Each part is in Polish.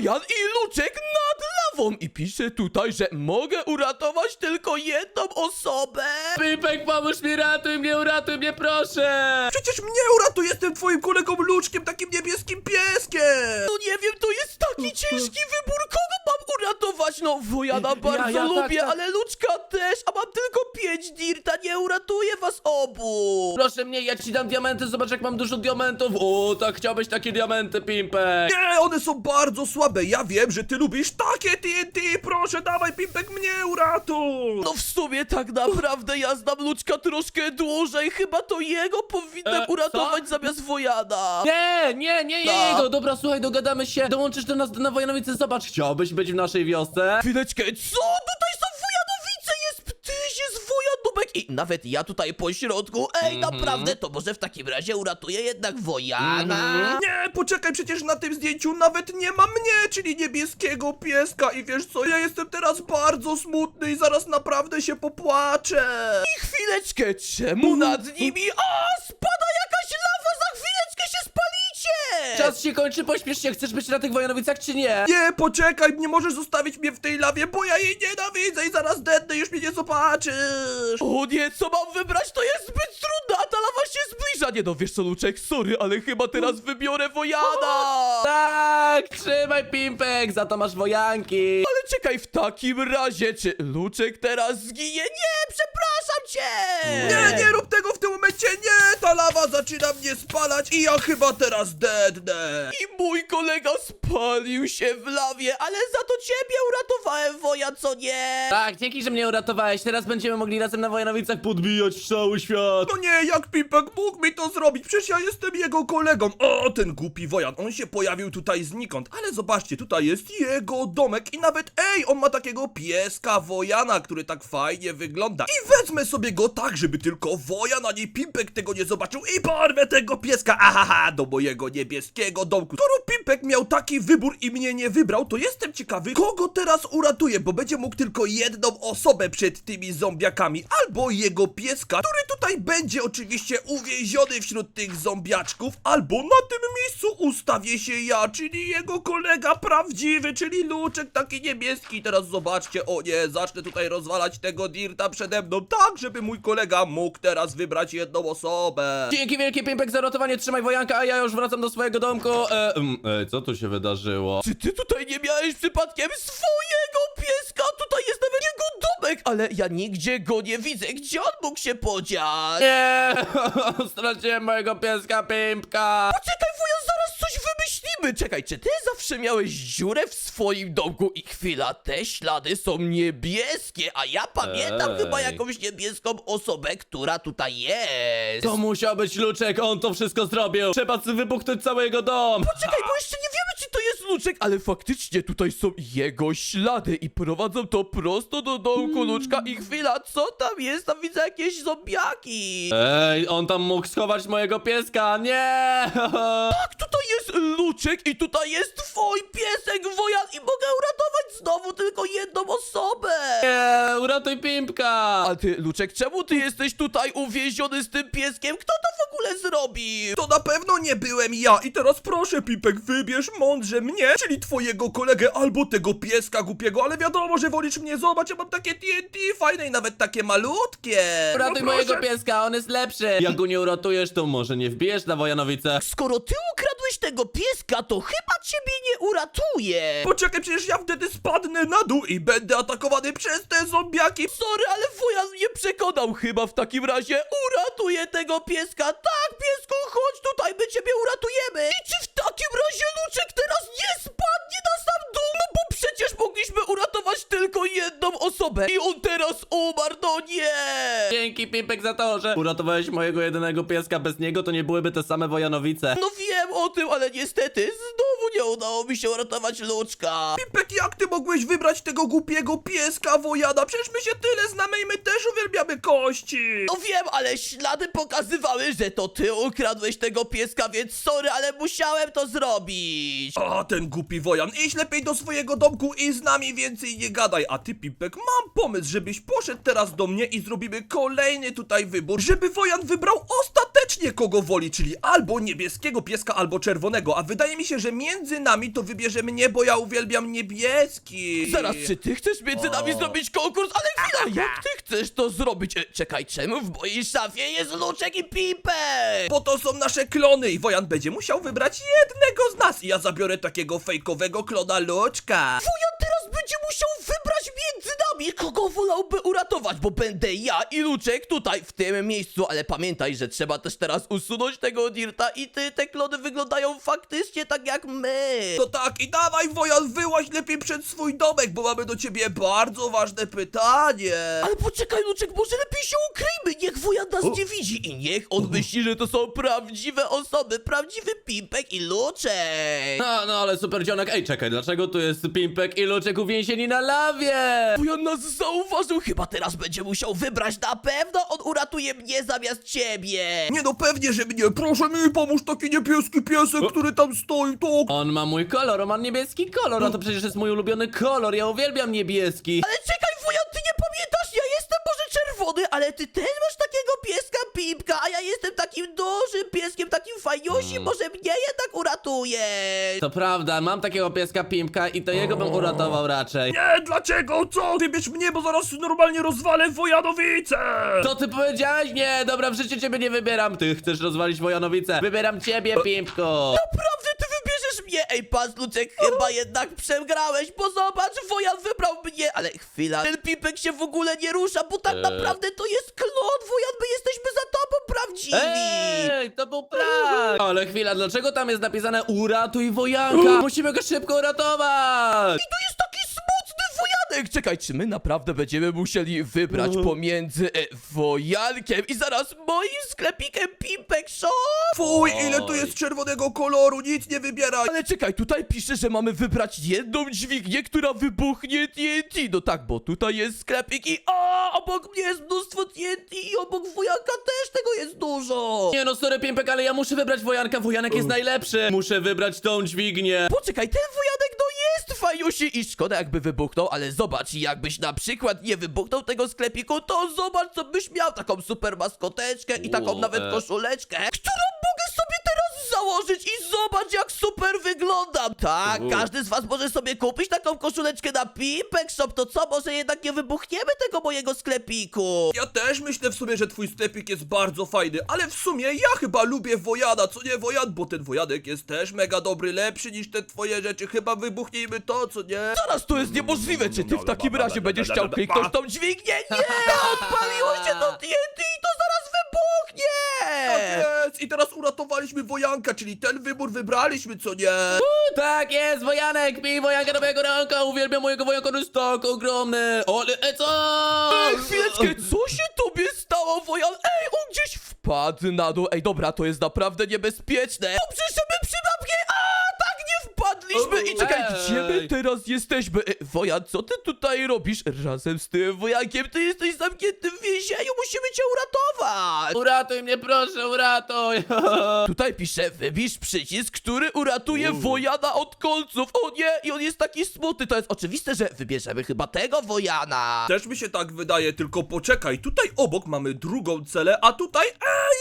Wojan i Luczek nad lawą i pisze tutaj, że mogę uratować tylko jedną osobę. Pimpek, pomóż mi, ratuj mnie, uratuj mnie, proszę! Przecież mnie uratuj, jestem twoim kolegą Luczkiem, takim niebieskim pieskiem! No nie wiem, to jest taki ciężki wybór, kogo uratować? No, Wojana bardzo ja, tak, lubię, tak. ale Luczka też, a mam tylko pięć dirta, nie uratuję was obu. Proszę mnie, ja ci dam diamenty, zobacz jak mam dużo diamentów. O, tak chciałbyś takie diamenty, Pimpek. Nie, one są bardzo słabe, ja wiem, że ty lubisz takie TNT, proszę, dawaj Pimpek, mnie uratuj! No w sumie tak naprawdę ja znam Luczka troszkę dłużej, chyba to jego powinnam E, uratować co? zamiast Wojana. Nie, nie, nie Tak. jego. Dobra, słuchaj, dogadamy się. Dołączysz do nas na Wojanowice, zobacz. Chciałbyś być w naszej wiosce? Chwileczkę, co? Tutaj są Wojanowice, jest ptyś, jest Wojanubek i nawet ja tutaj po środku. Ej, Mhm. naprawdę, to może w takim razie uratuję jednak Wojana? Mhm. Nie, poczekaj, przecież na tym zdjęciu nawet nie ma mnie, czyli niebieskiego pieska i wiesz co, ja jestem teraz bardzo smutny i zaraz naprawdę się popłaczę! I chwileczkę, czemu nad nimi? A, spada Czas się kończy, pośpiesz się. Chcesz być na tych Wojanowicach, czy nie? Nie, poczekaj, nie możesz zostawić mnie w tej lawie, bo ja jej nienawidzę i zaraz dednę, już mnie nie zobaczysz! O nie, co mam wybrać? To jest zbyt trudne, a ta lawa się zbliża. Nie no, wiesz co, Luczek, sorry, ale chyba teraz wybiorę Wojana. Tak, trzymaj, Pimpek, za to masz wojanki. Ale czekaj, w takim razie, czy Luczek teraz zginie? Nie, przepraszam cię! Nie, nie rób tego w tym momencie, nie! Ta lawa zaczyna mnie spalać i ja chyba teraz I mój kolega spalił się w lawie, ale za to ciebie uratowałem, Woja, co nie? Tak, dzięki, że mnie uratowałeś. Teraz będziemy mogli razem na Wojanowicach podbijać cały świat. No nie, jak Pipek mógł mi to zrobić? Przecież ja jestem jego kolegą. O, ten głupi wojan, on się pojawił tutaj znikąd. Ale zobaczcie, tutaj jest jego domek i nawet, ej, on ma takiego pieska wojana, który tak fajnie wygląda. I wezmę sobie go tak, żeby tylko wojan, a nie Pimpek tego nie zobaczył i porwę tego pieska, ahaha, do mojego niebieskiego domku. Skoro Pimpek miał taki wybór i mnie nie wybrał, to jestem ciekawy, kogo teraz uratuje, bo będzie mógł tylko jedną osobę przed tymi zombiakami, albo jego pieska, który tutaj będzie oczywiście uwięziony wśród tych zombiaczków, albo na tym miejscu ustawię się ja, czyli jego kolega prawdziwy, czyli Luczek taki niebieski. Teraz zobaczcie, o nie, zacznę tutaj rozwalać tego dirta przede mną, tak, żeby mój kolega mógł teraz wybrać jedną osobę. Dzięki wielkie, Pimpek, za ratowanie. Trzymaj wojanka, a ja już wracam do swojego domku. E, mm, e, co tu się wydarzyło? Czy ty tutaj nie miałeś przypadkiem swojego pieska? Tutaj jest nawet jego domek, ale ja nigdzie go nie widzę. Gdzie on mógł się podziać? Nie, straciłem mojego pieska Pimpka. Poczekaj, coś wymyślimy. Czekaj, czy ty zawsze miałeś dziurę w swoim domku i chwila, te ślady są niebieskie, a ja pamiętam Ej. chyba jakąś niebieską osobę, która tutaj jest. To musiał być Luczek, on to wszystko zrobił. Trzeba wybuchnąć cały jego dom. Poczekaj, bo jeszcze nie wiemy, Luczek, ale faktycznie tutaj są jego ślady i prowadzą to prosto do domku Luczka i chwila, co tam jest? Tam widzę jakieś zombiaki. Ej, on tam mógł schować mojego pieska, nie! Tak, tutaj jest Luczek i tutaj jest twój piesek Wojan i mogę uratować znowu tylko jedną osobę. Nie, uratuj Pimpka! A ty, Luczek, czemu ty jesteś tutaj uwięziony z tym pieskiem? Kto to w ogóle zrobił? To na pewno nie byłem ja i teraz proszę Pipek, wybierz mądrze mnie, czyli twojego kolegę albo tego pieska głupiego, ale wiadomo, że wolisz mnie, zobacz, ja mam takie TNT fajne i nawet takie malutkie. Uratuj No mojego proszę. pieska, on jest lepszy! Jak go nie uratujesz, to może nie wbijesz na Wojanowice. Skoro ty ukradłeś tego pieska, to chyba ciebie nie uratuje. Poczekaj, przecież ja wtedy spadnę na dół i będę atakowany przez te zombiaki. Sorry, ale wujan mnie przekonał. Chyba w takim razie uratuję tego pieska. Tak, piesku, chodź tutaj, my ciebie uratujemy. I czy w takim razie osobę. I on teraz umarł, no nie. Dzięki Pimpek za to, że uratowałeś mojego jedynego pieska. Bez niego to nie byłyby te same Wojanowice. No wiem o tym, ale niestety znowu nie udało mi się uratować Luczka. Pipek, jak ty mogłeś wybrać tego głupiego pieska wojana? Przecież my się tyle znamy i my też uwielbiamy kości. No wiem, ale ślady pokazywały, że to ty ukradłeś tego pieska, więc sorry, ale musiałem to zrobić. A, ten głupi wojan, idź lepiej do swojego domku i z nami więcej nie gadaj. A ty, Pipek, mam pomysł, żebyś poszedł teraz do mnie i zrobimy kolejny tutaj wybór, żeby wojan wybrał ostatecznie kogo woli, czyli albo niebieskiego pieska, albo czerwonego, a wydaje mi się, że między nami to wybierze mnie, bo ja uwielbiam niebieski. Zaraz, czy ty chcesz między nami O. zrobić konkurs? Ale chwila, jak ty chcesz to zrobić? E, czekaj, czemu w mojej szafie jest Luczek i Pipek? Bo to są nasze klony i Wojan będzie musiał wybrać jednego z nas i ja zabiorę takiego fejkowego klona Luczka. Wujan teraz będzie musiał nami, kogo wolałby uratować, bo będę ja i Luczek tutaj, w tym miejscu, ale pamiętaj, że trzeba też teraz usunąć tego Dirta i ty, te klony wyglądają faktycznie tak jak my. To tak, i dawaj Wojan, wyłaź lepiej przed swój domek, bo mamy do ciebie bardzo ważne pytanie. Ale poczekaj, Luczek, może lepiej się ukryjmy, niech wujan nas nie widzi i niech on myśli, że to są prawdziwe osoby, prawdziwy Pipek i Luczek. No, no ale super dzionek. Ej, czekaj, dlaczego tu jest Pimpek i Luczek uwięzieni na lawie? Wujan nas zauważył, chyba teraz będzie musiał wybrać. Na pewno, on uratuje mnie zamiast ciebie. Nie no, pewnie, że mnie, proszę mi pomóż taki niebieski piesek, który tam stoi, to... On ma mój kolor, on ma niebieski kolor, a to przecież jest mój ulubiony kolor, ja uwielbiam niebieski. Ale czekaj, czerwony, ale ty też masz takiego pieska Pipka, a ja jestem takim dużym pieskiem, takim fajnosim, może mnie jednak uratujesz. To prawda, mam takiego pieska Pimpka i to jego bym uratował raczej. Nie, dlaczego? Co? Ty bierz mnie, bo zaraz normalnie rozwalę Wojanowice! Co ty powiedziałeś? Nie, dobra, w życiu ciebie nie wybieram. Ty chcesz rozwalić Wojanowice. Wybieram ciebie, Pimpko. Naprawdę mnie? Ej, patrz, Luczek, chyba jednak przegrałeś, bo zobacz, Wojan wybrał mnie, ale chwila, ten Pipek się w ogóle nie rusza, bo tak Eee. naprawdę to jest klon, Wojan, my jesteśmy za tobą prawdziwi. Ej, to był prank! Ale chwila, dlaczego tam jest napisane uratuj Wojanka? Musimy go szybko uratować! To jest smutny Czekaj, czy my naprawdę będziemy musieli wybrać pomiędzy e, wojankiem i zaraz moim sklepikiem Pimpek Shop? Fuj, ile tu jest czerwonego koloru, nic nie wybieraj! Ale czekaj, tutaj pisze, że mamy wybrać jedną dźwignię, która wybuchnie TNT. No tak, bo tutaj jest sklepik i o, obok mnie jest mnóstwo TNT i obok wojanka też tego jest dużo. Nie no, sorry Pimpek, ale ja muszę wybrać Wojanka, Wojanek jest najlepszy! Muszę wybrać tą dźwignię! Poczekaj, ten wojanek fajusi i szkoda jakby wybuchnął, ale zobacz, jakbyś na przykład nie wybuchnął tego sklepiku, to zobacz co byś miał, taką super maskoteczkę i taką U, nawet e. koszuleczkę, którą mogę sobie teraz założyć i zobacz jak super wyglądam. Tak, U. każdy z was może sobie kupić taką koszuleczkę na Pipek Shop, to co, może jednak nie wybuchniemy tego mojego sklepiku? Ja też myślę w sumie, że twój sklepik jest bardzo fajny, ale w sumie ja chyba lubię Wojana, co nie Wojan, bo ten Wojanek jest też mega dobry, lepszy niż te twoje rzeczy, chyba wybuchnijmy to, co nie? Zaraz to jest niemożliwe, czy ty w takim razie będziesz chciał kliknąć tą dźwignię? Nie, odpaliło się to TNT i to! Tak jest! I teraz uratowaliśmy Wojanka, czyli ten wybór wybraliśmy, co nie? Tak jest, Wojanek, pij Wojanka do mojego ręka, uwielbiam mojego Wojanka, on jest tak ogromny! Ale, e, co? Ej, chwileczkę, co się tobie stało, Wojan? Ej, on gdzieś wpadł na dół. Ej, dobra, to jest naprawdę niebezpieczne. Dobrze, że my przypadkiem... Wpadliśmy! I czekaj, gdzie my teraz jesteśmy? E, Wojan, co ty tutaj robisz razem z tym wojankiem? Ty jesteś zamknięty w więzieniu, musimy cię uratować! Uratuj mnie, proszę, uratuj! Tutaj pisze, wybierz przycisk, który uratuje Wojana od kolców. O nie, i on jest taki smutny. To jest oczywiste, że wybierzemy chyba tego Wojana. Też mi się tak wydaje, tylko poczekaj, tutaj obok mamy drugą celę, a tutaj e,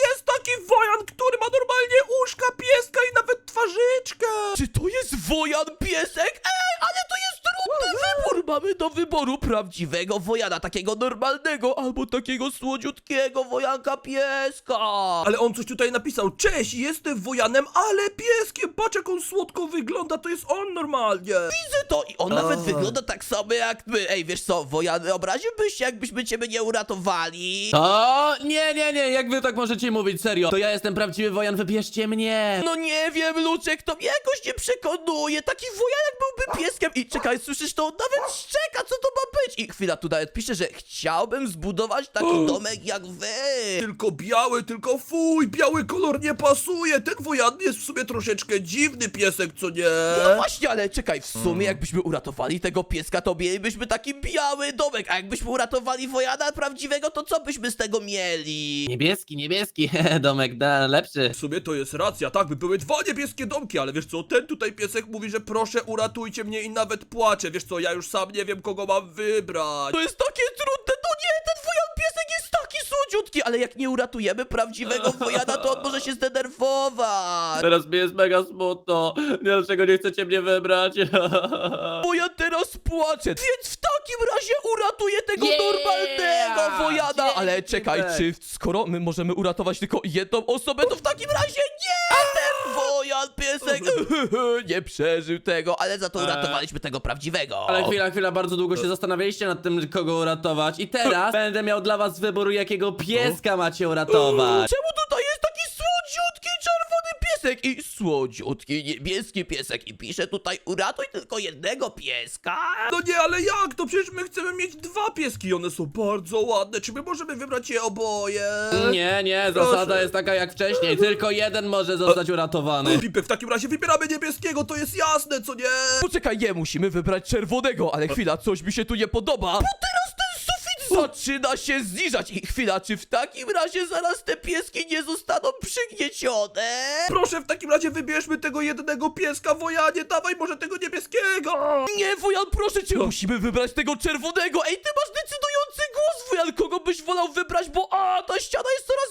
jest taki Wojan, który ma normalnie uszka, pieska i nawet twarzyczkę. Czy to jest Wojan piesek? Ej, ale to jest trudny wybór. Mamy do wyboru prawdziwego Wojana, takiego normalnego, albo takiego słodziutkiego Wojanka pieska. Ale on coś tutaj napisał, cześć, jestem Wojanem, ale pieskiem, patrz jak on słodko wygląda, to jest on normalnie. Widzę to i on nawet wygląda tak samo jak my. Ej, wiesz co, Wojan, obraziłbyś się, jakbyśmy ciebie nie uratowali? O, nie, nie, nie, jak wy tak możecie mówić, serio? To ja jestem prawdziwy Wojan, wybierzcie mnie! No nie wiem, Luczek, to mnie jakoś nie przekonuje. Taki wojanek byłby pieskiem. I czekaj, słyszysz to? On nawet szczeka, co to ma być? I chwila, tu nawet pisze, że chciałbym zbudować taki domek jak wy. Tylko biały, tylko fuj, biały kolor nie pasuje, ten Wojan jest w sumie troszeczkę dziwny piesek, co nie? No właśnie, ale czekaj, w sumie jakbyśmy uratowali tego pieska, to mielibyśmy taki biały domek, a jakbyśmy uratowali wojana prawdziwego, to co byśmy z tego mieli? Niebieski, niebieski, domek da, lepszy. W sumie to jest racja, tak, by były dwa niebieskie domki, ale wiesz co, ten tutaj piesek mówi, że proszę uratujcie mnie i nawet płacze, wiesz co, ja już sam nie wiem kogo mam wybrać. To jest takie trudne, to nie, ten wojan piesek jest taki słodziutki, ale jak nie uratujemy prawdziwego Wojana, to on może się zdenerwować. Teraz mi jest mega smutno. Dlaczego nie chcecie mnie wybrać? Wojan teraz płacze, więc w takim razie uratuję tego Yeah! normalnego Wojana. Ale czekaj, czy skoro my możemy uratować tylko jedną osobę, to w takim razie nie! Nie przeżył tego, ale za to Eee. uratowaliśmy tego prawdziwego. Ale chwila, chwila, bardzo długo się zastanawialiście nad tym, kogo uratować. I teraz będę miał dla was wybór, jakiego pieska macie uratować. Czemu tutaj jest piesek i słodziutki niebieski piesek i pisze tutaj uratuj tylko jednego pieska? No nie, ale jak? To przecież my chcemy mieć dwa pieski i one są bardzo ładne. Czy my możemy wybrać je oboje? Nie, nie, Proszę. zasada jest taka jak wcześniej. Tylko jeden może zostać uratowany. Pipek, w takim razie wybieramy niebieskiego, to jest jasne, co nie? Poczekaj, nie musimy wybrać czerwonego, ale chwila, coś mi się tu nie podoba. Bo teraz ten sufit zaczyna się zniżać i chwila, czy w takim razie zaraz te pieski nie zostaną przygniecione? Proszę, w takim razie wybierzmy tego jednego pieska, Wojanie, dawaj może tego niebieskiego! Nie, Wojan, proszę cię, musimy wybrać tego czerwonego. Ej, ty masz decydujący głos, Wojan, kogo byś wolał wybrać, bo a, ta ściana jest coraz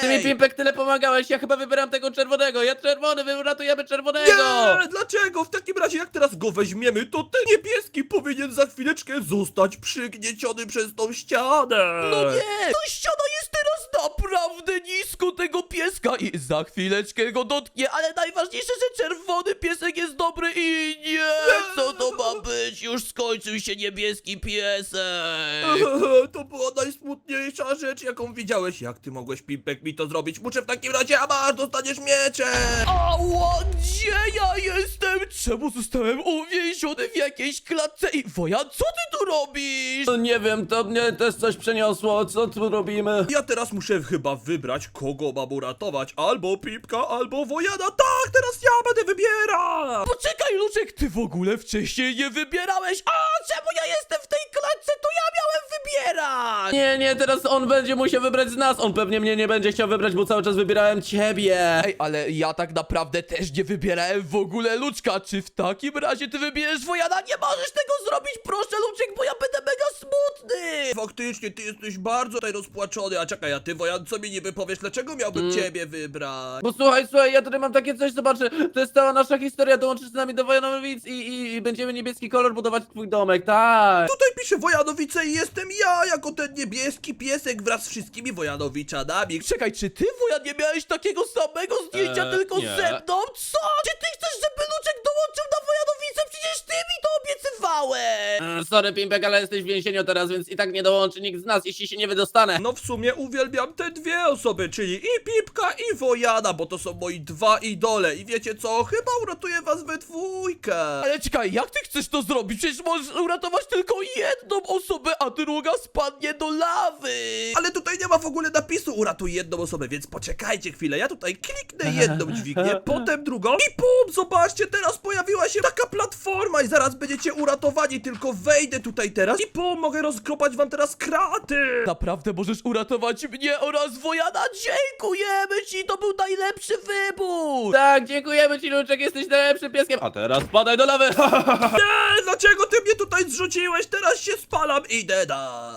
Ty mi, niżej. Pimpek, tyle pomagałeś, ja chyba wybieram tego czerwonego. Ja czerwony, wy uratujemy czerwonego. Nie! Dlaczego? W takim razie jak teraz go weźmiemy, to ten niebieski powinien za chwileczkę zostać przygnieciony przez tą ścianę! No nie, ta ściana jest teraz naprawdę nisko tego pieska i za chwileczkę go dotknie, ale najważniejsze, że czerwony piesek skończył się niebieski piesek. To była najsmutniejsza rzecz, jaką widziałeś. Jak ty mogłeś, Pimpek, mi to zrobić? Muszę w takim razie, a masz, dostaniesz miecze! Ała, gdzie ja jestem? Czemu zostałem uwięziony w jakiejś klatce? I Wojan, co ty tu robisz? No nie wiem, to mnie też coś przeniosło. Co tu robimy? Ja teraz muszę chyba wybrać, kogo mam uratować. Albo Pipka, albo Wojana. Tak, teraz ja będę wybierał! Poczekaj, Luczek, ty w ogóle wcześniej nie wybierałeś. A czemu ja jestem w tej klatce? To ja miałem wybierać. Nie, nie, teraz on będzie musiał wybrać z nas. On pewnie mnie nie będzie chciał wybrać, bo cały czas wybierałem ciebie. Ej, ale ja tak naprawdę też nie wybierałem w ogóle Luczka. Czy w takim razie ty wybierzesz Wojana? Nie możesz tego zrobić, proszę, Luczek, bo ja będę. Faktycznie, ty jesteś bardzo tutaj rozpłaczony. A czekaj, a ty, Wojan, co mi niby powiesz? Dlaczego miałbym Mm. ciebie wybrać? Bo słuchaj, słuchaj, ja tutaj mam takie coś, zobaczy, to jest cała nasza historia, dołączysz z nami do Wojanowic i, i, i będziemy niebieski kolor budować twój domek, tak. Tutaj pisze Wojanowice i jestem ja, jako ten niebieski piesek wraz z wszystkimi Wojanowiczanami. Czekaj, czy ty, Wojan, nie miałeś takiego samego zdjęcia, Eee, tylko nie. ze mną? Co? Czy ty chcesz, żeby Luczek dołączył na Wojanowice? Przecież ty mi to obiecywałeś. Mm, Sorry, Pimpek, ale jesteś w więzieniu teraz, więc i tak nie dołączy nikt z nas, jeśli się nie wydostanę. No w sumie uwielbiam te dwie osoby, czyli i Pipka i Wojana, bo to są moi dwa idole. I wiecie co? Chyba uratuję was we dwójkę. Ale czekaj, jak ty chcesz to zrobić? Przecież możesz uratować tylko jedną osobę, a druga spadnie do lawy. Ale tutaj nie ma w ogóle napisu uratuj jedną osobę, więc poczekajcie chwilę. Ja tutaj kliknę jedną dźwignię, potem drugą i pum, zobaczcie, teraz pojawiła się taka platforma i zaraz będziecie uratowani, tylko wejdę tutaj teraz i pum, mogę rozkropać wam teraz kraty. Naprawdę możesz uratować mnie oraz Wojana? Dziękujemy ci, to był najlepszy wybór. Tak, dziękujemy ci, Luczek, jesteś najlepszym pieskiem. A teraz padaj do lawy. Nie, dlaczego ty mnie tutaj zrzuciłeś? Teraz się spalam i deda.